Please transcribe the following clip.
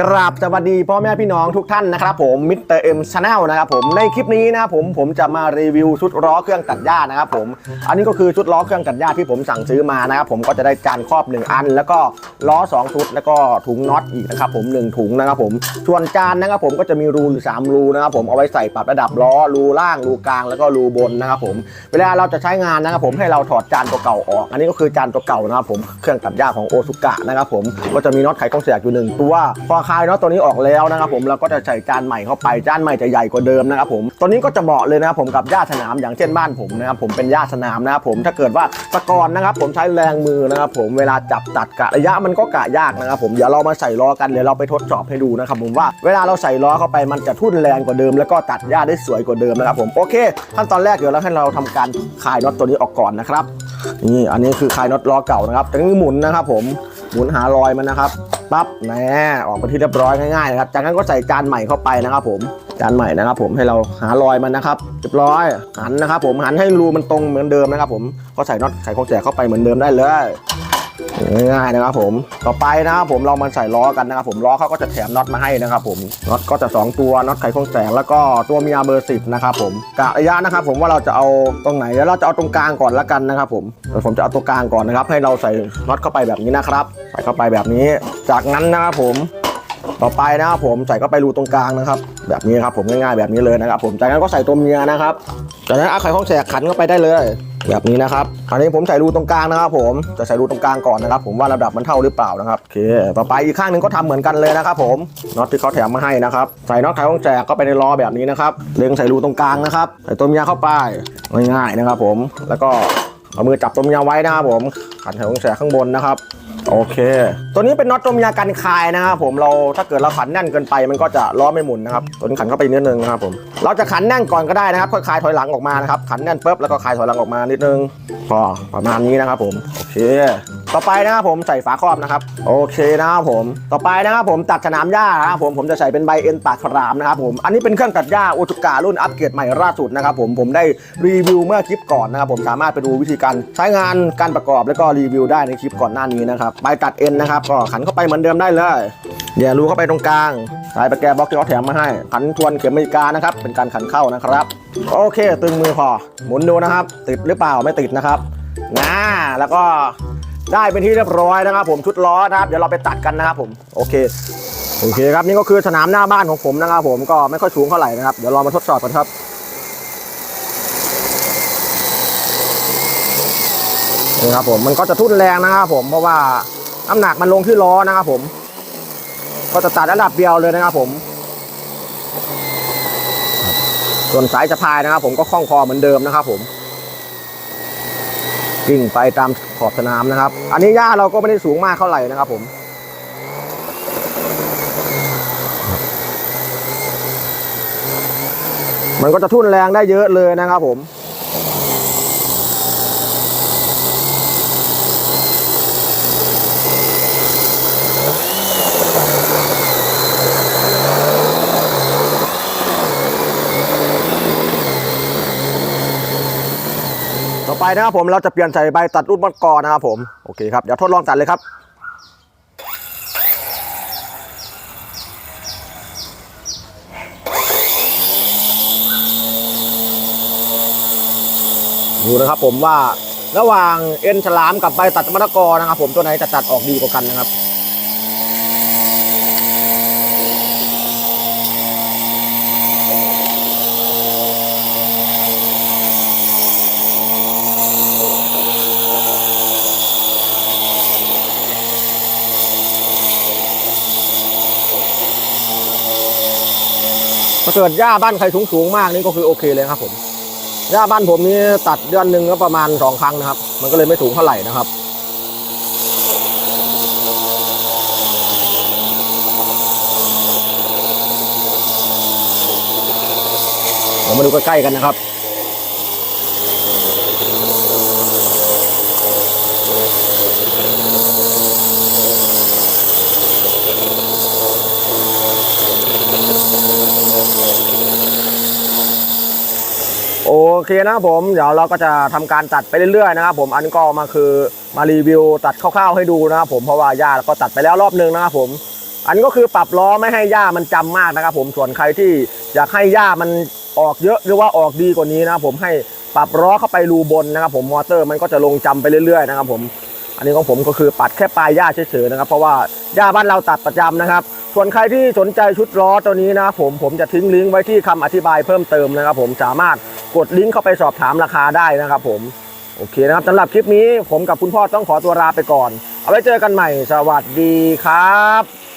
กราบสวัสดีพ่อแม่พี่น้องทุกท่านนะครับผมมิสเตอร์เอ็มชาแนลนะครับผมในคลิปนี้นะครับผมผมจะมารีวิวชุดล้อเครื่องตัดหญ้านะครับผมอันนี้ก็คือชุดล้อเครื่องตัดหญ้าที่ผมสั่งซื้อมานะครับผมก็จะได้จานครอบ 1 อัน แล้วก็ล้อ 2 ชุด แล้วก็ถุงน็อตอีกนะครับผม1ถุงนะครับผมส่วนจานนะครับผมก็จะมีรูอยู่สามรูนะครับผมเอาไว้ใส่ปรับระดับล้อรูล่างรูกลางแล้วก็รูบนนะครับผมเวลาเราจะใช้งานนะครับผมให้เราถอดจานตัวเก่าออก อันนี้ก็คือจานตัวเก่านะครับผมเครื่องตัดหญ้าของโอซุกะนะครับผมก็จะมีน็อตไขข้องเสียอยู่หนึ่งตัวพอคลายน็อตตัวนี้ออกแล้วนะครับผมเราก็จะใส่จานใหม่เข้าไปจานใหม่จะใหญ่กว่าเดิมนะครับผมตัวนี้ก็จะเหมาะเลยนะครับผมกับหญ้าสนามอย่างเช่นบ้านผมนะครับผมเป็นหญ้าสนามนะครับผมถ้าเกิดว่าตะกอนนะครับผมใช้แรงมือนะครับผมเวลาจับตัดกะระยะมันก็กะยากนะครับผมเดี๋ยวเรามาใส่ล้อกันเดี๋ยวเราไปทดสอบให้ดูนะครับผมว่าเวลาเราใส่ล้อเข้าไปมันจะทุ่นแรงกว่าเดิม แล้วก็ตัดหญ้าได้สวยกว่าเดิมนะครับผมโอเคขั้นตอนแรกเดี๋ยวเราให้เราทำการคลายน็อตตัวนี้ออกก่อนนะครับนี่อันนี้คือคลายน็อตล้อเก่านะครับจากนี้หมุนนะครับผมหมุนหารอยมันนะครับ ปั๊บแหนออกไปที่เรียบร้อยง่ายๆนะครับจากนั้นก็ใส่จานใหม่เข้าไปนะครับ ผมจานใหม่นะครับ ผมให้เราหารอยมันนะครับ เรียบร้อยหันนะครับ ผมหันให้รูมันตรงเหมือนเดิมนะครับ ผมก็ใส่น็อตไขข้อแจกเข้าไปเหมือนเดิมได้เลย ง่ายๆนะครับผมต่อไปนะครับผมเรามาใส่ล้อกันนะครับผมล้อเขาก็จะแถมน็อตมาให้นะครับผมน็อตก็จะ 2 ตัวน็อตไขควงแสงแล้วก็ตัวมีอาเบอร์สิบนะครับผมกะระยะนะครับผมว่าเราจะเอาตรงไหนแล้วเราจะเอาตรงกลางก่อนละกันนะครับผมเดี๋ยวผมจะเอาตัวกลางก่อนนะครับ ให้เราใส่น็อตเข้าไปแบบนี้นะครับ ใส่เข้าไปแบบนี้ จากนั้นนะครับผม ต่อไปนะครับผมใส่เข้าไปรูตรงกลางนะครับ แบบนี้ครับผมง่ายๆแบบนี้เลยนะครับ ผมจากนั้นก็ใส่ตัวเมียนะครับจากนั้นเอาไข่ข้องแสกขันเข้าไปได้เลย แบบนี้นะครับอันนี้ผมใส่รูตรงกลางนะครับ ผมจะใส่รูตรงกลางก่อนนะครับ ผมว่าระดับมันเท่าหรือเปล่านะครับโอเค ต่อไปอีกข้างหนึ่งก็ทำเหมือนกันเลยนะครับ ผมน็อตที่เขาแถมมาให้นะครับใส่น็อตไข่ข้องแสกเข้าไปในล้อแบบนี้นะครับเล็งใส่รูตรงกลางนะครับใส่ตัวเมียเข้าไปง่ายๆนะครับ ผมแล้วก็เอามือจับตัวเมียไว้นะครับผมขันไข่ข้องแสกข้างบนนะครับ โอเค ตัวนี้เป็นน็อตตัวมียกันคายนะครับผมเราถ้าเกิดเราขันแน่นเกินไปมันก็จะล้อไม่หมุนนะครับตัวนี้ขันเข้าไปนิดนึงนะครับผมเราจะขันแน่นก่อนก็ได้นะครับค่อยคลายถอยหลังออกมานะครับขันแน่นปุ๊บแล้วก็คลายถอยหลังออกมานิดนึงพอประมาณนี้นะครับผมโอเค ต่อไปนะครับผมใส่ฝาครอบนะครับ โอเคนะครับผม ต่อไปนะครับผมตัดสนามหญ้านะครับผมผมจะใส่เป็นใบเอ็นปากฉลามนะครับผมอันนี้เป็นเครื่องตัดหญ้าโอตุการุ่นอัปเกรดใหม่ล่าสุดนะครับผมผมได้รีวิวเมื่อคลิปก่อนนะครับผมสามารถไปดูวิธีการใช้งานการประกอบแล้วก็รีวิวได้ในคลิปก่อนหน้านี้นะครับใบตัดเอ็นนะครับก็ขันเข้าไปเหมือนเดิมได้เลยเดี๋ยวรูเข้าไปตรงกลางสายประแกบล็อกที่เขาแถมมาให้ขันทวนเข็มอเมริกานะครับเป็นการขันเข้านะครับ โอเค ตึงมือพอหมุนดูนะครับ ติดหรือเปล่าไม่ติดนะครับนะแล้วก็ ได้เป็นที่เรียบร้อยนะครับ ผมชุดล้อนะครับเดี๋ยวเราไปตัดกันนะครับผมโอเคโอเคครับนี่ก็คือสนามหน้าบ้านของผมนะครับ ผมก็ไม่ค่อยสูงเท่าไหร่นะครับเดี๋ยวเรามาทดสอบกันครับนี่ครับผมมันก็จะทุ่นแรงนะครับผมเพราะว่าน้ำหนักมันลงที่ล้อนะครับผม ก็จะตัดระดับเดียวเลยนะครับผม ส่วนสายสะพายนะครับ ผมก็คล้องคอเหมือนเดิมนะครับผมิ่งไปตามขอบสนามนะครับ อันนี้หญ้าเราก็ไม่ได้สูงมากเท่าไหร่นะครับผมมันก็จะทุ่นแรงได้เยอะเลยนะครับผม ไปนะครับผมเราจะเปลี่ยนใส่ใบตัดรูดมะกอนะครับผมโอเคครับเดี๋ยวทดลองตัดเลยครับดูนะครับผมว่าระหว่างเอ็นฉลามกับใบตัดมะละกอนะครับผมตัวไหนจะตัดออกดีกว่ากันนะครับ เกิดหญ้าบ้านใครสูงสูงๆมากนี่ก็คือโอเคเลยครับผมหญ้าบ้านผมนี่ตัดเดือนหนึ่งก็ประมาณสองครั้งนะครับ มันก็เลยไม่สูงเท่าไหร่นะครับเรามาดูใกล้ๆกันนะครับ เคนะครับผมเดี๋ยวเราก็จะทำการตัดไปเรื่อยๆนะครับผมอันก็มาคือมารีวิวตัดคร่าวๆให้ดูนะครับผมเพราะว่าหญ้าเราก็ตัดไปแล้วรอบนึงนะครับผม อันก็คือปรับล้อไม่ให้หญ้ามันจำมากนะครับผมส่วนใครที่อยากให้หญ้ามันออกเยอะหรือว่าออกดีกว่านี้นะครับผมให้ปรับล้อเข้าไปรูบนนะครับผมมอเตอร์มันก็จะลงจำไปเรื่อยๆนะครับผมอันนี้ของผมก็คือปัดแค่ปลายหญ้าเฉยๆนะครับเพราะว่าหญ้าบ้านเราตัดประจำนะครับ ส่วนใครที่สนใจชุดล้อตัวนี้นะครับผมผมจะทิ้งลิงก์ไว้ที่คำอธิบายเพิ่มเติมนะครับผมสามารถ กดลิงก์เข้าไปสอบถามราคาได้นะครับผม โอเคนะครับสำหรับคลิปนี้ผมกับคุณพ่อต้องขอตัวลาไปก่อน เอาไว้เจอกันใหม่ สวัสดีครับ